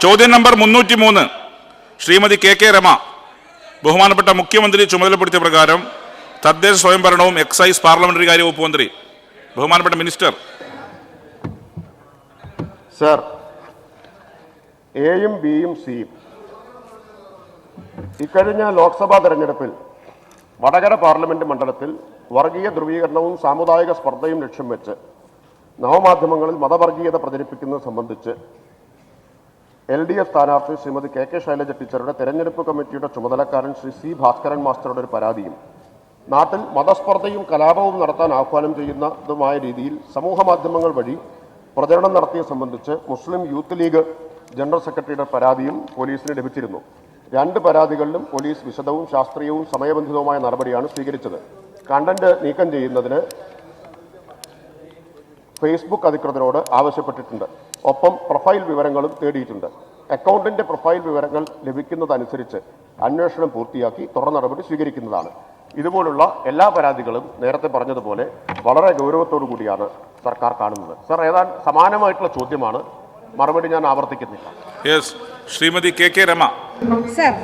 ചോദ്യം നമ്പർ മുന്നൂറ്റി മൂന്ന് ശ്രീമതി കെ കെ രമ ബഹുമാനപ്പെട്ട മുഖ്യമന്ത്രി ചുമതലപ്പെടുത്തിയ പ്രകാരം തദ്ദേശ സ്വയംഭരണവും എക്സൈസ് പാർലമെന്ററി കാര്യ വകുപ്പ് മന്ത്രി ബഹുമാനപ്പെട്ട മിനിസ്റ്റർ. സർ എയും ബിയും സിയും ഇക്കഴിഞ്ഞ ലോക്സഭാ തെരഞ്ഞെടുപ്പിൽ വടകര പാർലമെന്റ് മണ്ഡലത്തിൽ വർഗീയ ധ്രുവീകരണവും സാമുദായിക സ്പർദ്ധയും ലക്ഷ്യം വെച്ച് നവമാധ്യമങ്ങളിൽ മതവർഗീയത പ്രചരിപ്പിക്കുന്നത് സംബന്ധിച്ച് എൽ ഡി എഫ് സ്ഥാനാർത്ഥി ശ്രീമതി കെ കെ ശൈലജ ടീച്ചറുടെ തെരഞ്ഞെടുപ്പ് കമ്മിറ്റിയുടെ ചുമതലക്കാരൻ ശ്രീ സി ഭാസ്കരൻ മാസ്റ്ററുടെ ഒരു പരാതിയും. നാട്ടിൽ മതസ്പർദ്ധയും കലാപവും നടത്താൻ ആഹ്വാനം ചെയ്യുന്നതുമായ രീതിയിൽ സമൂഹ മാധ്യമങ്ങൾ വഴി പ്രചരണം നടത്തിയ സംബന്ധിച്ച് മുസ്ലിം യൂത്ത് ലീഗ് ജനറൽ സെക്രട്ടറിയുടെ പരാതിയും പോലീസിന് ലഭിച്ചിരുന്നു. രണ്ട് പരാതികളിലും പോലീസ് വിശദവും ശാസ്ത്രീയവും സമയബന്ധിതവുമായ നടപടിയാണ് സ്വീകരിച്ചത്. കണ്ടന്റ് നീക്കം ചെയ്യുന്നതിന് ഫേസ്ബുക്ക് അധികൃതരോട് ആവശ്യപ്പെട്ടിട്ടുണ്ട്. ഒപ്പം പ്രൊഫൈൽ വിവരങ്ങളും തേടിയിട്ടുണ്ട്. അക്കൗണ്ടിന്റെ പ്രൊഫൈൽ വിവരങ്ങൾ ലഭിക്കുന്നതനുസരിച്ച് അന്വേഷണം പൂർത്തിയാക്കി തുടർ നടപടി സ്വീകരിക്കുന്നതാണ്. ഇതുപോലുള്ള എല്ലാ പരാതികളും നേരത്തെ പറഞ്ഞതുപോലെ വളരെ ഗൗരവത്തോടു കൂടിയാണ് സർക്കാർ കാണുന്നത്. സർ ഏതാണ്ട് സമാനമായിട്ടുള്ള ചോദ്യമാണ്. മറുപടി ഞാൻ ആവർത്തിക്കുന്നില്ല. Yes Shrimati K K Rama. Sir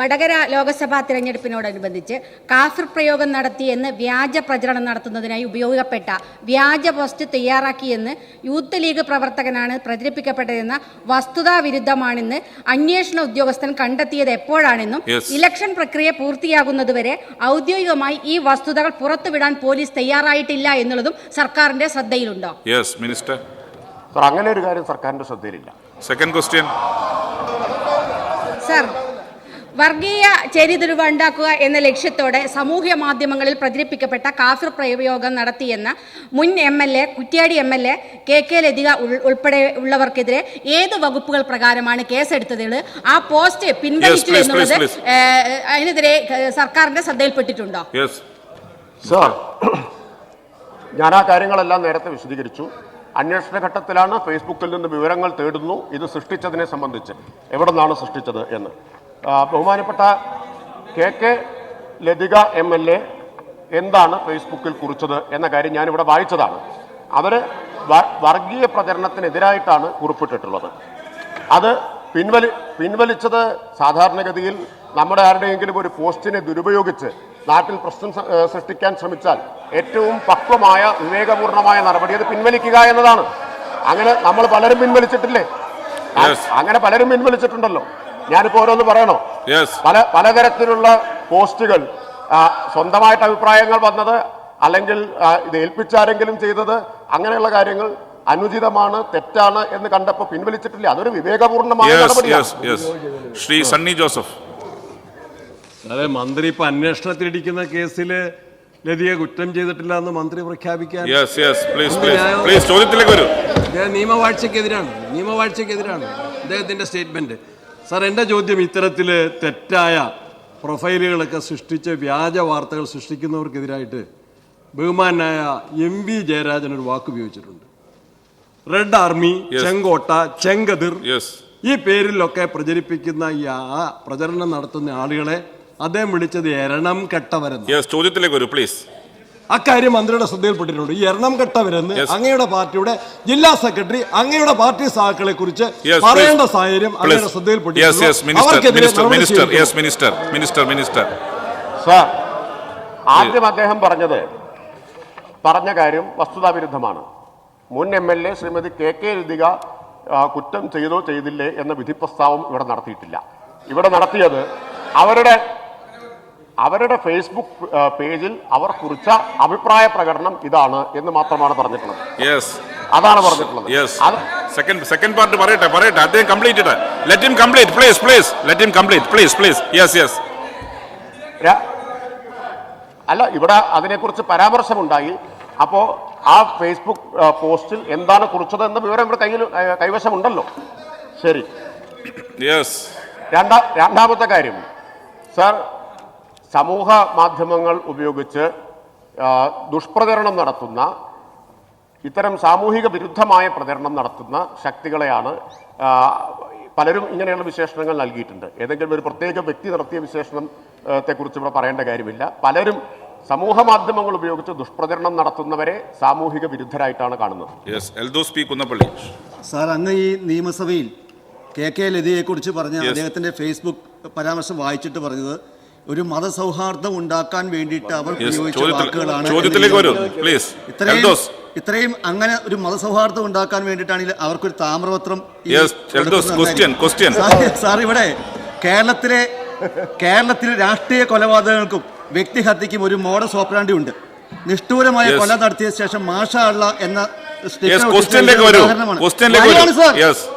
Vadakara Lok Sabha തിരഞ്ഞെടുപ്പിനോടനുബന്ധിച്ച് കാഫിർ പ്രയോഗം നടത്തിയെന്ന് വ്യാജ പ്രചരണം നടത്തുന്നതിനായി ഉപയോഗപ്പെട്ട വ്യാജ പോസ്റ്റ് തയ്യാറാക്കിയെന്ന് യൂത്ത് ലീഗ് പ്രവർത്തകനാണ് പ്രചരിപ്പിക്കപ്പെട്ടതെന്ന വസ്തുതാ വിരുദ്ധമാണെന്ന് അന്വേഷണ ഉദ്യോഗസ്ഥൻ കണ്ടെത്തിയത് എപ്പോഴാണെന്നും ഇലക്ഷൻ പ്രക്രിയ പൂർത്തിയാകുന്നതുവരെ ഔദ്യോഗികമായി ഈ വസ്തുതകൾ പുറത്തുവിടാൻ പോലീസ് തയ്യാറായിട്ടില്ല എന്നുള്ളതും സർക്കാരിന്റെ ശ്രദ്ധയിലുണ്ടോ? യെസ് മിനിസ്റ്റർ സർ അങ്ങനെ ഒരു കാര്യം സർക്കാരിന്റെ ശ്രദ്ധയിലില്ല. സെക്കൻഡ് ക്വസ്റ്റ്യൻ സർ വർഗീയ ചേരിതിരിവ് ഉണ്ടാക്കുക എന്ന ലക്ഷ്യത്തോടെ സാമൂഹ്യ മാധ്യമങ്ങളിൽ പ്രചരിപ്പിക്കപ്പെട്ട കാഫിർ പ്രയോഗം നടത്തിയെന്ന മുൻ M L A Kuttiadi M L A K K Lathika ഉൾ- ഉൾപ്പെടെ ഉള്ളവർക്കെതിരെ ഏത് വകുപ്പുകൾ പ്രകാരമാണ് കേസെടുത്തത് ആ പോസ്റ്റ് പിൻവലിച്ചു എന്നുള്ളത് അതിനെതിരെ സർക്കാരിന്റെ ശ്രദ്ധയിൽപ്പെട്ടിട്ടുണ്ടോ? യെസ് സർ ഞാൻ ആ കാര്യങ്ങളെല്ലാം നേരത്തെ വിശദീകരിച്ചു. അന്വേഷണ ഘട്ടത്തിലാണ് ഫേസ്ബുക്കിൽ നിന്ന് വിവരങ്ങൾ തേടുന്നു. ഇത് സൃഷ്ടിച്ചതിനെ സംബന്ധിച്ച്. എവിടെ നിന്നാണ് സൃഷ്ടിച്ചത് എന്ന്. ബഹുമാനപ്പെട്ട K K Lathika M L A എന്താണ് ഫേസ്ബുക്കിൽ കുറിച്ചത് എന്ന കാര്യം ഞാനിവിടെ വായിച്ചതാണ്. അവർ വർഗീയ പ്രചരണത്തിനെതിരായിട്ടാണ് കുറിപ്പിട്ടിട്ടുള്ളത്. അത് പിൻവലി പിൻവലിച്ചത് സാധാരണഗതിയിൽ നമ്മുടെ ആരുടെയെങ്കിലും ഒരു പോസ്റ്റിനെ ദുരുപയോഗിച്ച് നാട്ടിൽ പ്രശ്നം സൃഷ്ടിക്കാൻ ശ്രമിച്ചാൽ ഏറ്റവും പക്വമായ വിവേകപൂർണമായ നടപടി അത് പിൻവലിക്കുക എന്നതാണ്. അങ്ങനെ നമ്മൾ പലരും പിൻവലിച്ചിട്ടില്ലേ? അങ്ങനെ പലരും പിൻവലിച്ചിട്ടുണ്ടല്ലോ. ഞാനിപ്പോ ഓരോന്ന് പറയണോ? യെസ് പല പലതരത്തിലുള്ള പോസ്റ്റുകൾ സ്വന്തമായിട്ട് അഭിപ്രായങ്ങൾ വന്നത് അല്ലെങ്കിൽ ഇത് ഏൽപ്പിച്ചാരെങ്കിലും ചെയ്തത് അങ്ങനെയുള്ള കാര്യങ്ങൾ അനുചിതമാണ് തെറ്റാണ് എന്ന് കണ്ടപ്പോൾ പിൻവലിച്ചിട്ടില്ല. അതൊരു വിവേകപൂർണമായ നടപടിയാണ്. Yes yes Shri Sunny Joseph. അതെ മന്ത്രി ഇപ്പൊ അന്വേഷണത്തിലിരിക്കുന്ന കേസിൽ ലതിയെ കുറ്റം ചെയ്തിട്ടില്ല എന്ന് മന്ത്രി പ്രഖ്യാപിക്കാൻ yes yes please please please ചോദ്യത്തിലേക്ക് വരൂ. നിയമവാഴ്ചക്കെതിരാണ് നിയമവാഴ്ചക്കെതിരാണ് അദ്ദേഹത്തിന്റെ സ്റ്റേറ്റ്മെന്റ്. സാർ എന്റെ ചോദ്യം ഇത്തരത്തിൽ തെറ്റായ പ്രൊഫൈലുകളൊക്കെ സൃഷ്ടിച്ച് വ്യാജ വാർത്തകൾ സൃഷ്ടിക്കുന്നവർക്കെതിരായിട്ട് ബഹുമാനായ എം വി ജയരാജൻ ഒരു വാക്ക് ഉപയോഗിച്ചിട്ടുണ്ട്. Red army. ചെങ്കോട്ട ചെങ്കതിർ ഈ പേരിലൊക്കെ പ്രചരിപ്പിക്കുന്ന ഈ ആ പ്രചരണം നടത്തുന്ന ആളുകളെ അദ്ദേഹം വിളിച്ചത് എരണം കെട്ടവരെന്ന് ചോദ്യത്തിലേക്ക് ഒരു പ്ലീസ് അക്കാര്യം മന്ത്രിയുടെ ശ്രദ്ധയിൽപ്പെട്ടിട്ടുണ്ട്. ഈ എരണം കെട്ടവരെന്ന്. അങ്ങയുടെ പാർട്ടിയുടെ ജില്ലാ സെക്രട്ടറി അങ്ങയുടെ പാർട്ടി സഹാക്കളെ കുറിച്ച് പറയേണ്ട സാഹചര്യം അങ്ങയുടെ യെസ് യെസ് ശ്രദ്ധയിൽപ്പെട്ടിട്ടുണ്ട് മിനിസ്റ്റർ മിനിസ്റ്റർ നടപടി മിനിസ്റ്റർ സ്വീകരിക്കണം. Yes minister minister minister sir ആദ്യം അദ്ദേഹം പറഞ്ഞത് പറഞ്ഞ കാര്യം വസ്തുതാവിരുദ്ധമാണ്. മുൻ M L A Shrimati K K Lathika കുറ്റം ചെയ്തോ ചെയ്തില്ലേ എന്ന വിധി പ്രസ്താവം ഇവിടെ നടത്തിയിട്ടില്ല. ഇവിടെ നടത്തിയത് അവരുടെ അവരുടെ ഫേസ്ബുക്ക് പേജിൽ അവർ കുറിച്ച അഭിപ്രായ പ്രകടനം ഇതാണ് എന്ന് മാത്രമാണ് പറഞ്ഞിട്ടുള്ളത്. അതാണ് പറഞ്ഞിട്ടുള്ളത്. സെക്കൻഡ് സെക്കൻഡ് പാർട്ട് പറയട്ടെ പറയട്ടെ. അദ്ദേഹം complete let him complete please please let him complete please please yes yes അല്ല ഇവിടെ അതിനെക്കുറിച്ച് പരാമർശമുണ്ടായി. അപ്പോൾ ആ ഫേസ്ബുക്ക് പോസ്റ്റിൽ എന്താണ് കുറിച്ചത് എന്ന വിവരം ഇവിടെ കയ്യിൽ കൈവശമുണ്ടല്ലോ. ശരി. യെസ് രണ്ടാ രണ്ടാമത്തെ കാര്യം. സാർ സമൂഹ മാധ്യമങ്ങൾ ഉപയോഗിച്ച് ദുഷ്പ്രചരണം നടത്തുന്ന ഇത്തരം സാമൂഹിക വിരുദ്ധമായ പ്രചരണം നടത്തുന്ന ശക്തികളെയാണ് പലരും ഇങ്ങനെയുള്ള വിശേഷണങ്ങൾ നൽകിയിട്ടുണ്ട്. ഏതെങ്കിലും ഒരു പ്രത്യേക വ്യക്തി നടത്തിയ വിശേഷണത്തെക്കുറിച്ച് ഇവിടെ പറയേണ്ട കാര്യമില്ല. പലരും സമൂഹ മാധ്യമങ്ങൾ ഉപയോഗിച്ച് ദുഷ്പ്രചരണം നടത്തുന്നവരെ സാമൂഹിക വിരുദ്ധരായിട്ടാണ് കാണുന്നത്. Yes Eldhose P Kunnappilly sir അന്ന് ഈ നിയമസഭയിൽ കെ കെ ലതിയെക്കുറിച്ച് പറഞ്ഞ. അദ്ദേഹത്തിന്റെ ഫേസ്ബുക്ക് പരാമർശം വായിച്ചിട്ട് പറഞ്ഞത് ഒരു മതസൗഹാർദ്ദം ഉണ്ടാക്കാൻ വേണ്ടിയിട്ട് അവർ ഉപയോഗിച്ച വാക്കുകളാണ് ചോദ്യത്തിലേക്ക് വരൂ, please. ഇത്രയും ഇത്രയും അങ്ങനെ ഒരു മതസൗഹാർദ്ദം ഉണ്ടാക്കാൻ വേണ്ടിയിട്ടാണെങ്കിൽ അവർക്കൊരു താമ്രപത്രം. സാർ- ഇവിടെ കേരളത്തിലെ കേരളത്തിലെ രാഷ്ട്രീയ കൊലപാതകങ്ങൾക്കും വ്യക്തിഹത്യക്കും ഒരു മോഡ സോപ്രാണ്ടി ഉണ്ട്. നിഷ്ഠൂരമായ കൊല നടത്തിയ ശേഷം മാഷ അള്ള എന്ന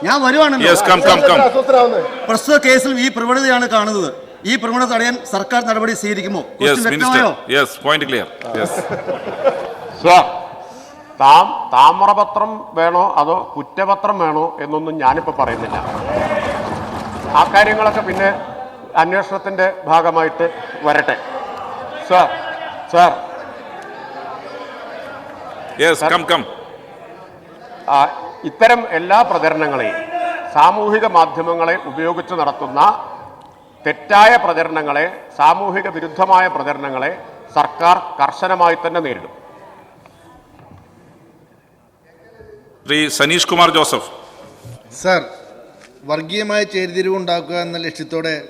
ഞാൻ വരുവാണ് പ്രസ്തുത കേസിൽ ഈ പ്രവണതയാണ് കാണുന്നത്. ഈ പ്രവണത തടയാൻ സർക്കാർ നടപടി സ്വീകരിക്കുമോ? Yes Question വ്യക്തമായോ? Yes point clear yes sir താം താമ്രപത്രം വേണോ അതോ കുറ്റപത്രം വേണോ എന്നൊന്നും ഞാനിപ്പോൾ പറയുന്നില്ല. ആ കാര്യങ്ങളൊക്കെ പിന്നെ അന്വേഷണത്തിന്റെ ഭാഗമായിട്ട് വരട്ടെ. Sir sir yes come come ആ, ഇത്തരം എല്ലാ പ്രചരണങ്ങളെയും സാമൂഹിക മാധ്യമങ്ങളെ ഉപയോഗിച്ച് നടത്തുന്ന തെറ്റായ പ്രചരണങ്ങളെ സാമൂഹിക വിരുദ്ധമായ പ്രചരണങ്ങളെ സർക്കാർ കർശനമായി തന്നെ നേരിടും. ശ്രീ സനീഷ് കുമാർ ജോസഫ്. സർ വർഗീയമായ ചേരിതിരിവുണ്ടാക്കുക എന്ന ലക്ഷ്യത്തോടെ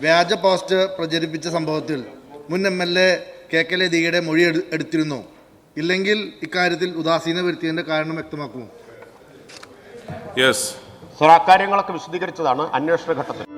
വ്യാജ പോസ്റ്റ് പ്രചരിപ്പിച്ച സംഭവത്തിൽ മുൻ M L A K K ലതികയുടെ മൊഴി എടു- എടുത്തിരുന്നു. ഇല്ലെങ്കിൽ ഇക്കാര്യത്തിൽ ഉദാസീന വരുത്തിയതിന്റെ കാരണം വ്യക്തമാക്കുമോ? യെസ് സർ അക്കാര്യങ്ങളൊക്കെ വിശദീകരിച്ചതാണ് അന്വേഷണ ഘട്ടത്തിൽ.